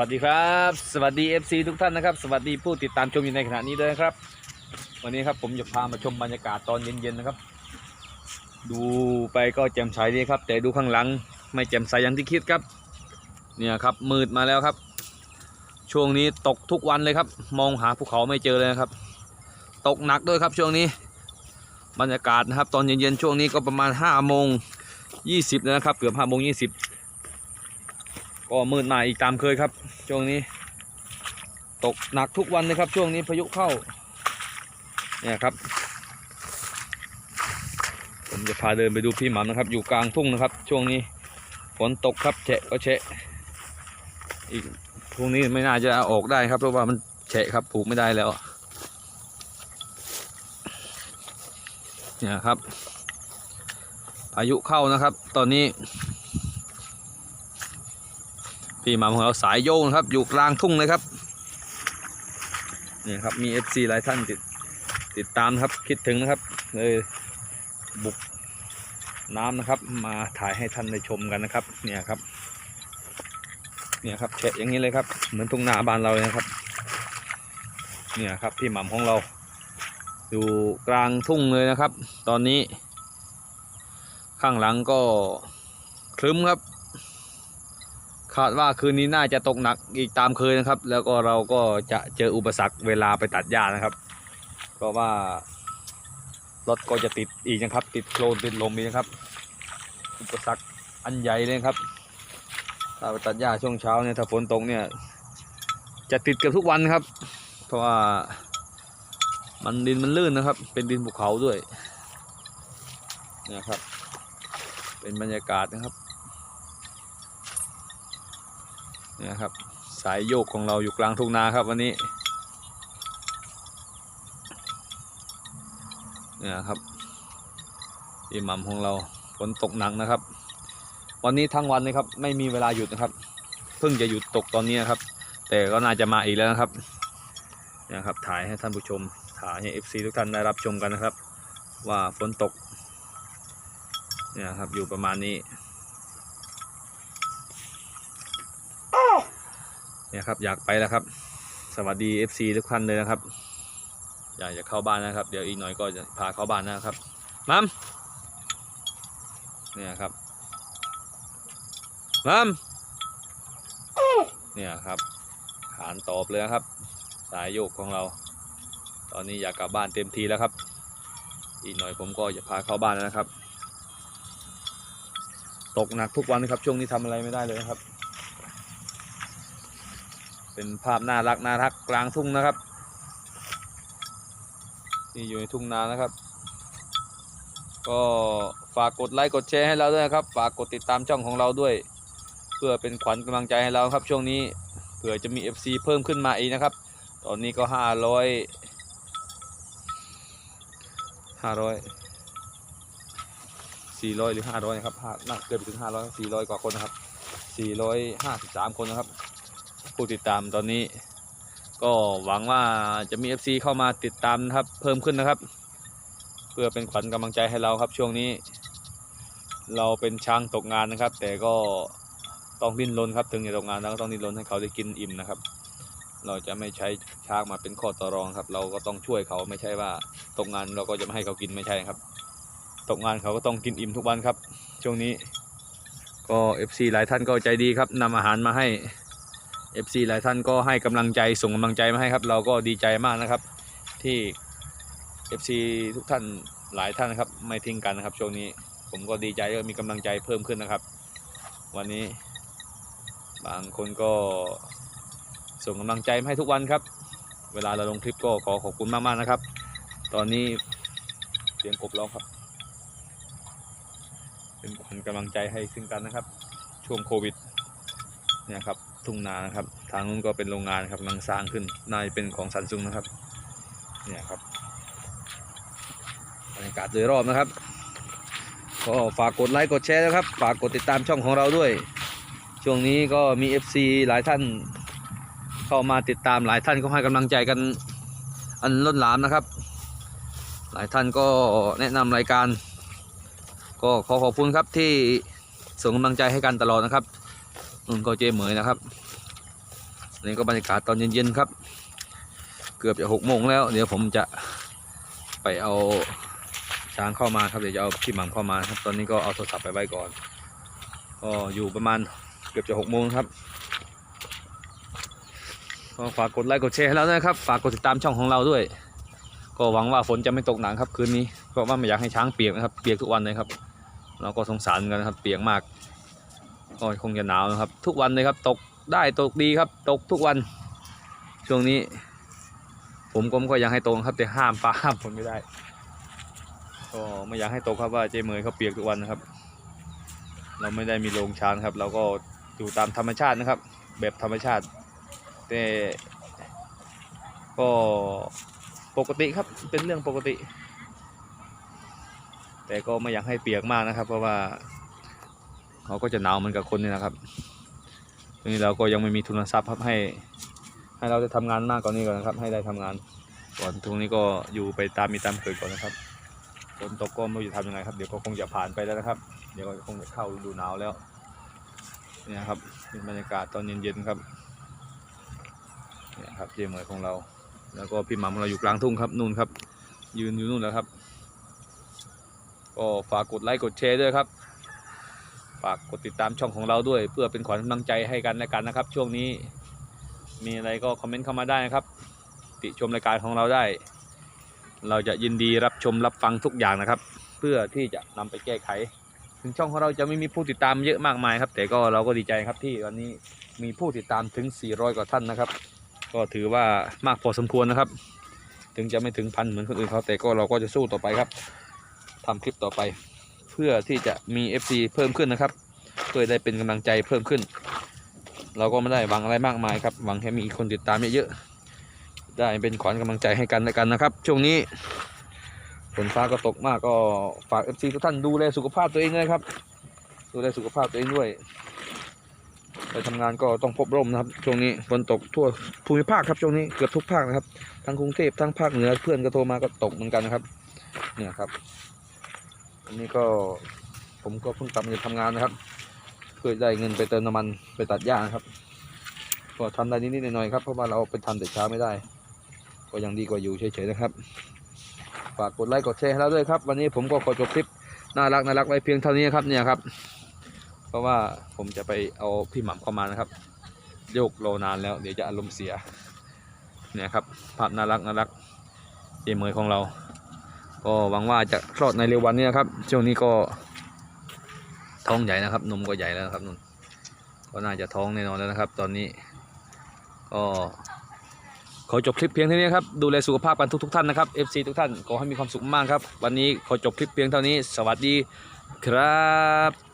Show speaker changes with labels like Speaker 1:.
Speaker 1: วัสดีครับ สวัสดี FC ทุกท่านนะครับ สวัสดีผู้ติดตามชมอยู่ในขณะนี้ด้วยครับ วันนี้ครับผมจะพามาชมบรรยากาศตอนเย็นๆนะครับ ดูไปก็แจ่มใสดีครับ แต่ดูข้างหลังไม่แจ่มใสอย่างที่คิดครับ เนี่ยครับมืดมาแล้วครับ ช่วงนี้ตกทุกวันเลยครับ มองหาภูเขาไม่เจอเลยครับ ตกหนักด้วยครับช่วงนี้ บรรยากาศนะครับ ตอนเย็นๆช่วงนี้ก็ประมาณ5โมง20แล้วนะครับ เกือบ5โมง20 ก็มืดมายอีกตามเคยครับ ช่วงนี้ ตกหนักทุกวันเลยครับ ช่วงนี้พายุเข้า เนี่ยครับ ผมจะพาเดินไปดูพี่หมันนะครับ อยู่กลางทุ่งนะครับ ช่วงนี้ฝนตกครับแฉะก็แฉะอีกพรุ่งนี้ไม่น่าจะอออกได้ครับ เพราะว่ามันแฉะครับผูกไม่ได้แล้วเนี่ยครับ พายุเข้านะครับ ตอนนี้ พี่หมาของเราสายโยงนครับ อยู่กลางทุ่งเลยครับนี่ครับมี FC หลายท่านติดติดตามครับคิดถึงนะครับเลยบุกน้ำนะครับ มาถ่ายให้ท่านได้ชมกันนะครับ เนี่ยครับ เนี่ยครับเฉะอย่างนี้เลยครับ เหมือนทุ่งนาบ้านเราเลยนะครับ เนี่ยครับพี่หม่ำของเรา อยู่กลางทุ่งเลยนะครับ ตอนนี้ ข้างหลังก็ครึ้มครับ คาดว่าคืนนี้น่าจะตกหนักอีกตามเคยนะครับ แล้วก็เราก็จะเจออุปสรรคเวลาไปตัดหญ้านะครับ เพราะว่ารถก็จะติดอีกนะครับ ติดโคลนติดลมอีกนะครับ อุปสรรคอันใหญ่เลยครับถ้าไปตัดหญ้าช่วงเช้าเนี่ยถ้าฝนตกเนี่ย จะติดเกือบทุกวันครับ เพราะว่ามันดินมันลื่นนะครับ เป็นดินภูเขาด้วยนะครับ เป็นบรรยากาศนะครับ เนี่ยครับสายโยกของเราอยู่กลางทุ่งนาครับวันนี้เนี่ยครับอิหมัมของเราฝนตกหนักนะครับ วันนี้ทั้งวันเลยครับ ไม่มีเวลาหยุดนะครับ เพิ่งจะหยุดตกตอนนี้นครับ แต่ก็น่าจะมาอีกแล้วนะครับนี่ครับถ่ายให้ท่านผู้ชมถ่ายให้ FC ทุกท่านได้รับชมกันนะครับ ว่าฝนตกเนี่ยครับอยู่ประมาณนี้ เนี่ยครับอยากไปแล้วครับ สวัสดี FC ทุกท่านเลยนะครับ อยากจะเข้าบ้านนะครับ เดี๋ยวอีกหน่อยก็จะพาเข้าบ้านนะครับมัมเนี่ยครับมัมเนี่ยครับขานตอบเลยนะครับ สายโยกของเรา ตอนนี้อยากกลับบ้านเต็มทีแล้วครับ อีกหน่อยผมก็จะพาเข้าบ้านแล้วนะครับ ตกหนักทุกวันนะครับ ช่วงนี้ทำอะไรไม่ได้เลยนะครับ เป็นภาพน่ารักน่ารักกลางทุ่งนะครับนี่อยู่ในทุ่งนานะครับ ก็ฝากกดไลค์กดแชร์ให้เราด้วยนะครับ ฝากกดติดตามช่องของเราด้วย เพื่อเป็นขวัญกำลังใจให้เราครับ ช่วงนี้เผื่อจะมี FC เพิ่มขึ้นมาอีกนะครับ ตอนนี้ก็500 500 400หรือ500นะครับห้าน่าเกินไปถึง500 400กว่าคนนะครับ453คนนะครับ ผู้ติดตามตอนนี้ ก็หวังว่าจะมี FC เข้ามาติดตามนะครับ เพิ่มขึ้นนะครับ เพื่อเป็นขวัญกำลังใจให้เราครับช่วงนี้ เราเป็นช้างตกงานนะครับ แต่ก็ต้องดิ้นรนครับถึงจะตกงานแล้วก็ต้องดิ้นรนให้เขาได้กินอิ่มนะครับ เราจะไม่ใช้ช้างมาเป็นข้อต่อรองครับ เราก็ต้องช่วยเขาไม่ใช่ว่าตกงานเราก็จะไม่ให้เขากินไม่ใช่ครับ ตกงานเขาก็ต้องกินอิ่มทุกวันครับ ช่วงนี้ก็ FC หลายท่านก็ใจดีครับนำอาหารมาให้ FC หลายท่านก็ให้กำลังใจส่งกำลังใจมาให้ครับ เราก็ดีใจมากนะครับ ที่ FC ทุกท่านหลายท่านนะครับ ไม่ทิ้งกันนะครับช่วงนี้ผมก็ดีใจก็มีกำลังใจเพิ่มขึ้นนะครับ วันนี้ บางคนก็ส่งกำลังใจมาให้ทุกวันครับ เวลาเราลงคลิปก็ขอขอบคุณมากๆนะครับ ตอนนี้เสียงกบร้องครับ เป็นขวัญกำลังใจให้ซึ่งกันนะครับ ช่วงโควิดเนี่ยครับ ทุ่งนานะครับ ทางนู้นก็เป็นโรงงานครับกำลังสร้างขึ้นน่าจะเป็นของซันซุงนะครับ เนี่ยครับบรรยากาศโดยรอบนะครับ ก็ฝากกดไลค์กดแชร์นะครับ ฝากกดติดตามช่องของเราด้วย ช่วงนี้ก็มี FC หลายท่าน เข้ามาติดตามหลายท่านก็ให้กำลังใจกันอันล้นหลามนะครับ หลายท่านก็แนะนำรายการ ก็ขอขอบคุณครับที่ส่งกำลังใจให้กันตลอดนะครับ นุ่นก็เจเหมยนะครับนี่ก็บรรยากาศตอนเย็นๆครับ เกือบจะหกโมงแล้ว เดี๋ยวผมจะไปเอาช้างเข้ามาครับเดี๋ยวจะเอาพี่หม่ำเข้ามาครับ ตอนนี้ก็เอาโทรศัพท์ไปไว้ก่อนก็อยู่ประมาณเกือบจะหกโมงครับก็ฝากกดไลค์กดแชร์ให้เราด้วนะครับ ฝากกดติดตามช่องของเราด้วย ก็หวังว่าฝนจะไม่ตกหนักครับคืนนี้เพราะว่าไม่อยากให้ช้างเปียกนะครับ เปียกทุกวันเลยครับ เราก็สงสารกันนะครับ เปียกมาก ก็คงจะหนาวนะครับ ทุกวันเลยครับตกได้ตกดีครับ ตกทุกวัน ช่วงนี้ ผมก็ก็ยังให้ตกครับ แต่ห้ามฟ้าห้ามฝนไม่ได้ ก็ไม่อยากให้ตกครับว่าเจเมยเขาเปียกทุกวันนะครับ เราไม่ได้มีโรงช้างครับ เราก็อยู่ตามธรรมชาตินะครับ แบบธรรมชาติ แต่ก็ปกติครับเป็นเรื่องปกติ แต่ก็ไม่อยากให้เปียกมากนะครับ เพราะว่า เขาก็จะหนาวเหมือนกับคนนี่นะครับตรงนี้เราก็ยังไม่มีทุนทรัพย์ครับให้ ให้เราได้ทำงานมากกว่านี้ก่อนนะครับ ให้ได้ทำงาน ก่อนตรงนี้ก็อยู่ไปตามมีตามเกิดก่อนนะครับฝนตกก็ไม่รู้จะทำยังไงครับ เดี๋ยวก็คงจะผ่านไปแล้วนะครับ เดี๋ยวก็คงจะเข้าฤดูหนาวแล้วเนี่ยครับเป็นบรรยากาศตอนเย็นๆครับเนี่ยครับเจเหมยของเรา แล้วก็พี่หมัมของเราอยู่กลางทุ่งครับนู่นครับ ยืนอยู่นู่นแล้วครับ ก็ฝากกดไลค์กดแชร์ด้วยครับากกดติดตามช่องของเราด้วย เพื่อเป็นขวัญกำลังใจให้กันและกันนะครับ ช่วงนี้มีอะไรก็คอมเมนต์เข้ามาได้นะครับ ติชมรายการของเราได้ เราจะยินดีรับชมรับฟังทุกอย่างนะครับ เพื่อที่จะนำไปแก้ไข ถึงช่องของเราจะไม่มีผู้ติดตามเยอะมากมายครับ แต่ก็เราก็ดีใจครับที่วันนี้มีผู้ติดตามถึง 400 กว่าท่านนะครับ ก็ถือว่ามากพอสมควรนะครับ ถึงจะไม่ถึงพันเหมือนคนอื่นเขาแต่ก็เราก็จะสู้ต่อไปครับทำคลิปต่อไป พื่อที่จะมี FC เพิ่มขึ้นนะครับ เพื่อได้เป็นกำลังใจเพิ่มขึ้น เราก็ไม่ได้หวังอะไรมากมายครับหวังแค่มีคนติดตามเยอะๆได้เป็นขวัญกำลังใจให้กันและกันนะครับ ช่วงนี้ฝนฟ้าก็ตกมากก็ฝาก FC ทุกท่านดูแลสุขภาพตัวเองด้วยครับ ดูแลสุขภาพตัวเองด้วยไปทำงานก็ต้องพบร่มนะครับ ช่วงนี้ฝนตกทั่วภูมิภาคครับช่วงนี้เกือบทุกภาคนะครับทั้งกรุงเทพทั้งภาคเหนือเพื่อนก็โทรมาก็ตกเหมือนกันนะครับ เนี่ยครับ อันนี้ก็ผมก็เพิ่งกลับมาจากทำงานนะครับ เพื่อได้เงินไปเติมน้ำมันไปตัดหญ้านะครับ ก็ทำได้นิดๆหน่อยๆครับเพราะว่าเราไปทำแต่เช้าไม่ได้ ก็ยังดีกว่าอยู่เฉยๆนะครับ ฝากกดไลค์กดแชร์ให้เราด้วยครับ วันนี้ผมก็ขอจบคลิปน่ารักน่ารักไว้เพียงเท่านี้ครับเนี่ยครับ เพราะว่าผมจะไปเอาพี่หม่ำเข้ามานะครับโยกโลนานแล้ว เดี๋ยวจะอารมณ์เสียเนี่ยครับภาพน่ารักน่ารักเจเมยของเรา ก็หวังว่าจะคลอดในเร็ววันนี้นะครับ ช่วงนี้ก็ท้องใหญ่นะครับ นมก็ใหญ่แล้วครับนุ่นก็น่าจะท้องแน่นอนแล้วนะครับ ตอนนี้ ก็ขอจบคลิปเพียงเท่านี้ครับ ดูแลสุขภาพกันทุกๆท่านนะครับ FC ทุกท่านขอให้มีความสุขมากครับ วันนี้ขอจบคลิปเพียงเท่านี้ สวัสดีครับ